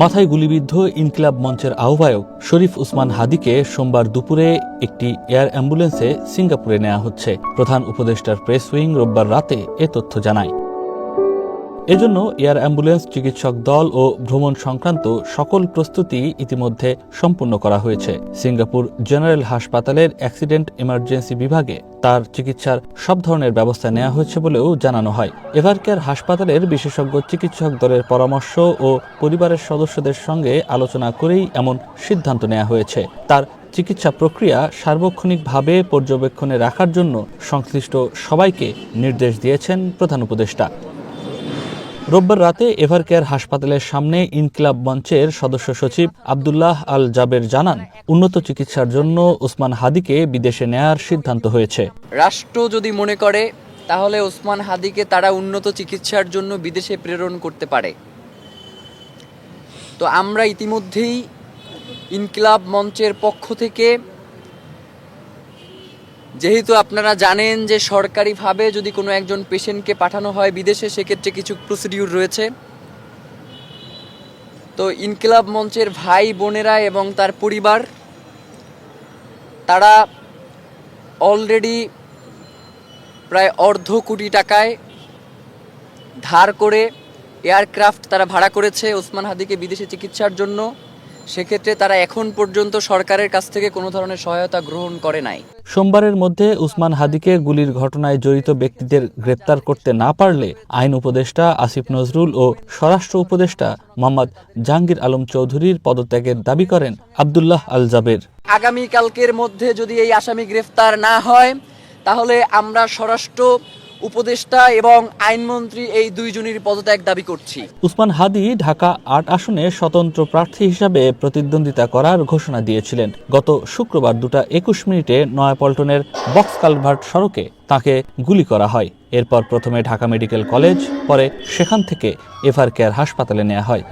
মাথায় গুলিবিদ্ধ ইনকিলাব মঞ্চের আহ্বায়ক শরীফ উসমান হাদিকে সোমবার দুপুরে একটি এয়ার অ্যাম্বুলেন্সে সিঙ্গাপুরে নেওয়া হচ্ছে। প্রধান উপদেষ্টার প্রেস উইং রোববার রাতে এ তথ্য জানায়। এজন্য এয়ার অ্যাম্বুলেন্স, চিকিৎসক দল ও ভ্রমণ সংক্রান্ত সকল প্রস্তুতি ইতিমধ্যে সম্পূর্ণ করা হয়েছে। সিঙ্গাপুর জেনারেল হাসপাতালের অ্যাক্সিডেন্ট ইমার্জেন্সি বিভাগে তার চিকিৎসার সব ধরনের ব্যবস্থা নেওয়া হয়েছে বলেও জানানো হয়। এভারকেয়ার হাসপাতালের বিশেষজ্ঞ চিকিৎসক দলের পরামর্শ ও পরিবারের সদস্যদের সঙ্গে আলোচনা করেই এমন সিদ্ধান্ত নেওয়া হয়েছে। তার চিকিৎসা প্রক্রিয়া সার্বক্ষণিকভাবে পর্যবেক্ষণে রাখার জন্য সংশ্লিষ্ট সবাইকে নির্দেশ দিয়েছেন প্রধান উপদেষ্টা। রোববার রাতে এভারকেয়ার হাসপাতালের সামনে ইনকিলাব মঞ্চের সদস্য সচিব আবদুল্লাহ আল জাবের জানান, উন্নত চিকিৎসার জন্য ওসমান হাদিকে বিদেশে নেয়ার সিদ্ধান্ত হয়েছে। রাষ্ট্র যদি মনে করে, তাহলে ওসমান হাদিকে তারা উন্নত চিকিৎসার জন্য বিদেশে প্রেরণ করতে পারে। তো আমরা ইতিমধ্যেই ইনকিলাব মঞ্চের পক্ষ থেকে যেহেতু আপনারা জানেন যে সরকারিভাবে যদি কোনো একজন পেশেন্টকে পাঠানো হয় বিদেশে, সেক্ষেত্রে কিছু প্রসিডিউর রয়েছে। তো ইনকিলাব মঞ্চের ভাই বোনেরা এবং তার পরিবার, তারা অলরেডি প্রায় অর্ধ কোটি টাকায় ধার করে এয়ারক্রাফট তারা ভাড়া করেছে ওসমান হাদিকে বিদেশে চিকিৎসার জন্য। সেক্ষেত্রে তারা এখন পর্যন্ত সরকারের কাছ থেকে কোনো ধরনের সহায়তা গ্রহণ করে নাই। সোমবারের মধ্যে উসমান হাদিকে গুলির ঘটনায় জড়িত ব্যক্তিদের গ্রেপ্তার করতে না পারলে আইন উপদেষ্টা আসিফ নজরুল ও স্বরাষ্ট্র উপদেষ্টা মোহাম্মদ জাহাঙ্গীর আলম চৌধুরীর পদত্যাগের দাবি করেন আবদুল্লাহ আল জাবের। আগামী কালকের মধ্যে যদি এই আসামি গ্রেফতার না হয় তাহলে আমরা স্বরাষ্ট্র উপদেষ্টা এবং আইনমন্ত্রী এই দুইজনের পদত্যাগ দাবি করছি। উসমান হাদি ঢাকা আট আসনে স্বতন্ত্র প্রার্থী হিসাবে প্রতিদ্বন্দ্বিতা করার ঘোষণা দিয়েছিলেন। গত শুক্রবার দুটা একুশ মিনিটে নয়াপল্টনের বক্স কালভার্ট সড়কে তাকে গুলি করা হয়। এরপর প্রথমে ঢাকা মেডিকেল কলেজ, পরে সেখান থেকে এভার কেয়ার হাসপাতালে নেওয়া হয়।